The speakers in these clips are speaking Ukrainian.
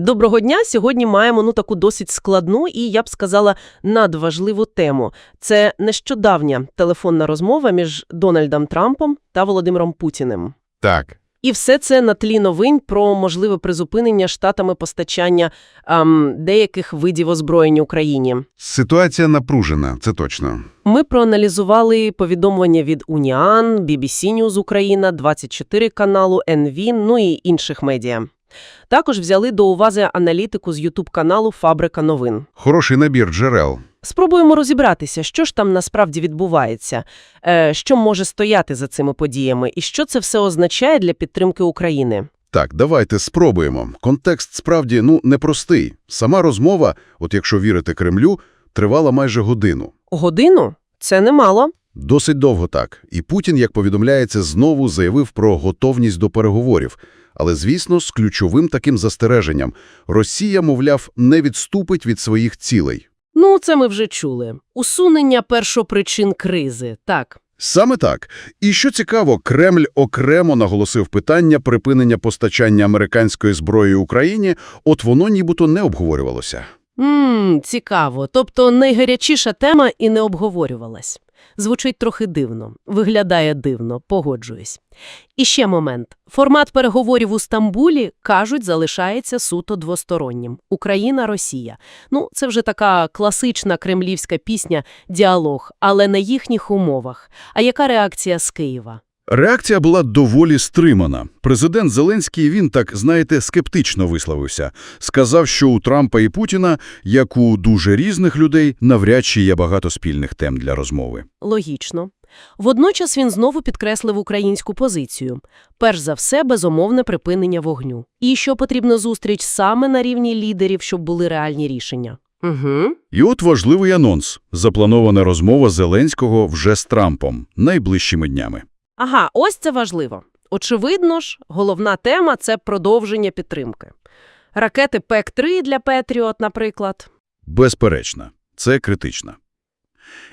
Доброго дня. Сьогодні маємо ну таку досить складну і я б сказала надважливу тему. Це нещодавня телефонна розмова між Дональдом Трампом та Володимиром Путіним. Так. І все це на тлі новин про можливе призупинення штатами постачання ам, деяких видів озброєнь Україні. Ситуація напружена, це точно. Ми проаналізували повідомлення від Уніан, BBC News Україна, 24 каналу, НВ, ну і інших медіа. Також взяли до уваги аналітику з YouTube-каналу «Фабрика новин». Хороший набір джерел. Спробуємо розібратися, що ж там насправді відбувається, е, що може стояти за цими подіями і що це все означає для підтримки України. Так, давайте спробуємо. Контекст справді, ну, непростий. Сама розмова, от якщо вірити Кремлю, тривала майже годину. Годину? Це немало. Досить довго так. І Путін, як повідомляється, знову заявив про готовність до переговорів. Але, звісно, з ключовим таким застереженням. Росія, мовляв, не відступить від своїх цілей. Ну, це ми вже чули. Усунення першопричин кризи, так. Саме так. І що цікаво, Кремль окремо наголосив питання припинення постачання американської зброї Україні, от воно нібито не обговорювалося. Ммм, цікаво. Тобто найгарячіша тема і не обговорювалась. Звучить трохи дивно, виглядає дивно, погоджуюсь. І ще момент. Формат переговорів у Стамбулі, кажуть, залишається суто двостороннім. Україна-Росія. Ну, це вже така класична кремлівська пісня «Діалог», але на їхніх умовах. А яка реакція з Києва? Реакція була доволі стримана. Президент Зеленський, він так, знаєте, скептично висловився. Сказав, що у Трампа і Путіна, як у дуже різних людей, навряд чи є багато спільних тем для розмови. Логічно. Водночас він знову підкреслив українську позицію. Перш за все, безумовне припинення вогню. І що потрібна зустріч саме на рівні лідерів, щоб були реальні рішення. Угу. І от важливий анонс. Запланована розмова Зеленського вже з Трампом найближчими днями. Ага, ось це важливо. Очевидно ж, головна тема – це продовження підтримки. Ракети ПЕК-3 для Петріот, наприклад. Безперечно, це критично.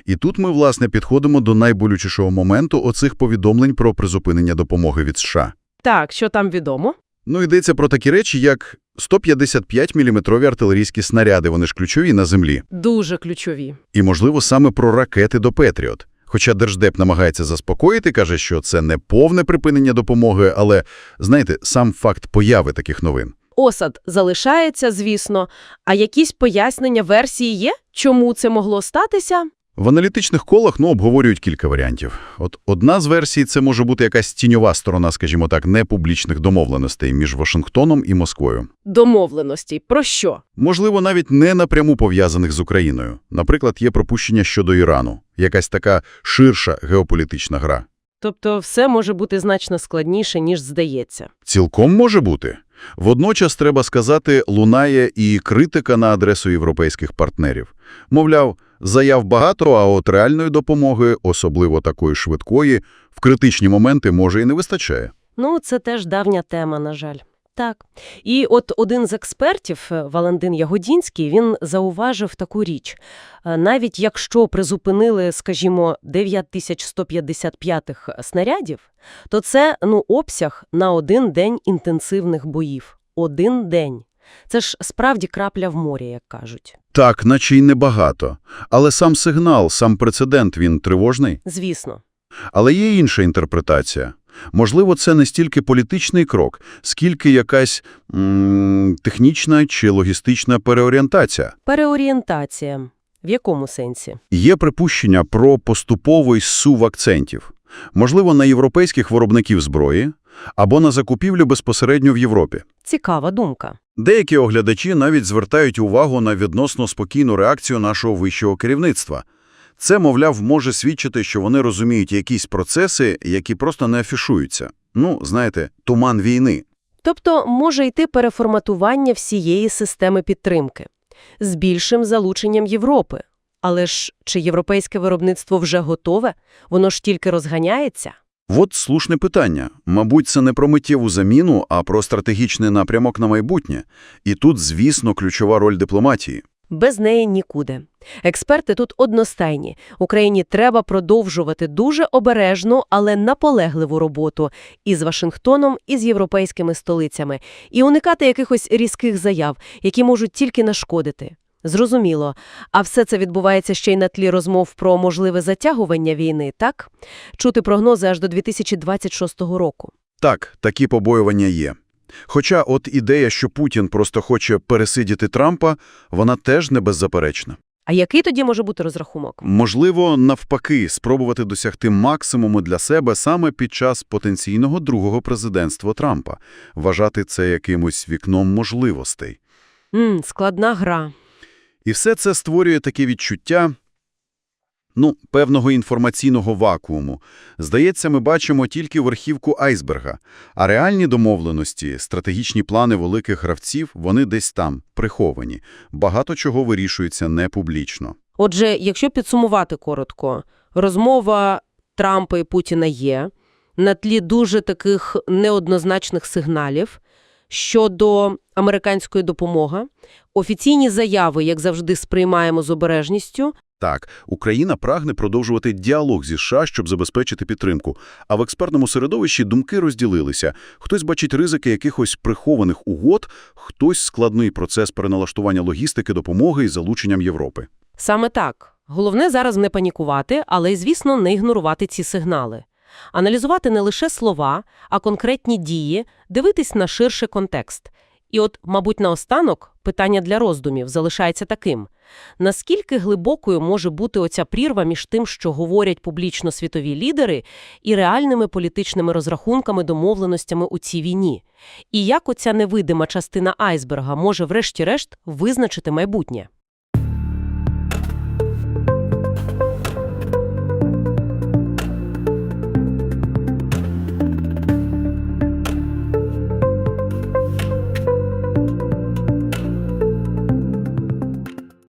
І тут ми, власне, підходимо до найболючішого моменту оцих повідомлень про призупинення допомоги від США. Так, що там відомо? Ну, йдеться про такі речі, як 155-мм артилерійські снаряди, вони ж ключові на землі. Дуже ключові. І, можливо, саме про ракети до Петріот. Хоча Держдеп намагається заспокоїти, каже, що це не повне припинення допомоги, але, знаєте, сам факт появи таких новин. Осад залишається, звісно. А якісь пояснення версії є? Чому це могло статися? В аналітичних колах, ну, обговорюють кілька варіантів. От одна з версій – це може бути якась тіньова сторона, скажімо так, непублічних домовленостей між Вашингтоном і Москвою. Домовленостей. Про що? Можливо, навіть не напряму пов'язаних з Україною. Наприклад, є пропущення щодо Ірану. Якась така ширша геополітична гра. Тобто все може бути значно складніше, ніж здається. Цілком може бути. Водночас, треба сказати, лунає і критика на адресу європейських партнерів. Мовляв, заяв багато, а от реальної допомоги, особливо такої швидкої, в критичні моменти може і не вистачає. Ну, це теж давня тема, на жаль. Так. І от один з експертів, е, Валентин Ягодінський, він зауважив таку річ. Е, Навіть якщо призупинили, скажімо, 9155 снарядів, то це, ну, обсяг на один день інтенсивних боїв. Один день. Це ж справді крапля в морі, як кажуть. Так, наче й небагато. Але сам сигнал, сам прецедент, він тривожний. Звісно. Але є інша інтерпретація. Можливо, це не стільки політичний крок, скільки якась м технічна чи логістична переорієнтація. Переорієнтація. В якому сенсі? Є припущення про поступовий сув акцентів. Можливо, на європейських виробників зброї або на закупівлю безпосередньо в Європі. Цікава думка. Деякі оглядачі навіть звертають увагу на відносно спокійну реакцію нашого вищого керівництва. Це, мовляв, може свідчити, що вони розуміють якісь процеси, які просто не афішуються. Ну, знаєте, туман війни. Тобто може йти переформатування всієї системи підтримки з більшим залученням Європи. Але ж чи європейське виробництво вже готове? Воно ж тільки розганяється? От слушне питання. Мабуть, це не про миттєву заміну, а про стратегічний напрямок на майбутнє. І тут, звісно, ключова роль дипломатії. Без неї нікуди. Експерти тут одностайні. Україні треба продовжувати дуже обережну, але наполегливу роботу із Вашингтоном, і з європейськими столицями, і уникати якихось різких заяв, які можуть тільки нашкодити. Зрозуміло. А все це відбувається ще й на тлі розмов про можливе затягування війни, так? Чути прогнози аж до 2026 року. Так, такі побоювання є. Хоча от ідея, що Путін просто хоче пересидіти Трампа, вона теж не беззаперечна. А який тоді може бути розрахунок? Можливо, навпаки, спробувати досягти максимуму для себе саме під час потенційного другого президентства Трампа, вважати це якимось вікном можливостей. М, складна гра. І все це створює таке відчуття, ну, певного інформаційного вакууму. Здається, ми бачимо тільки верхівку айсберга, а реальні домовленості, стратегічні плани великих гравців, вони десь там, приховані. Багато чого вирішується не публічно. Отже, якщо підсумувати коротко, розмова Трампа і Путіна є на тлі дуже таких неоднозначних сигналів щодо американської допомоги, офіційні заяви, як завжди, сприймаємо з обережністю, Так, Україна прагне продовжувати діалог зі США, щоб забезпечити підтримку. А в експертному середовищі думки розділилися. Хтось бачить ризики якихось прихованих угод, хтось складний процес переналаштування логістики допомоги із залученням Європи. Саме так. Головне зараз не панікувати, але й, звісно, не ігнорувати ці сигнали. Аналізувати не лише слова, а конкретні дії, дивитись на ширший контекст. І от, мабуть, наостанок питання для роздумів залишається таким. Наскільки глибокою може бути оця прірва між тим, що говорять публічно світові лідери, і реальними політичними розрахунками, домовленостями у цій війні? І як оця невидима частина айсберга може врешті-решт визначити майбутнє?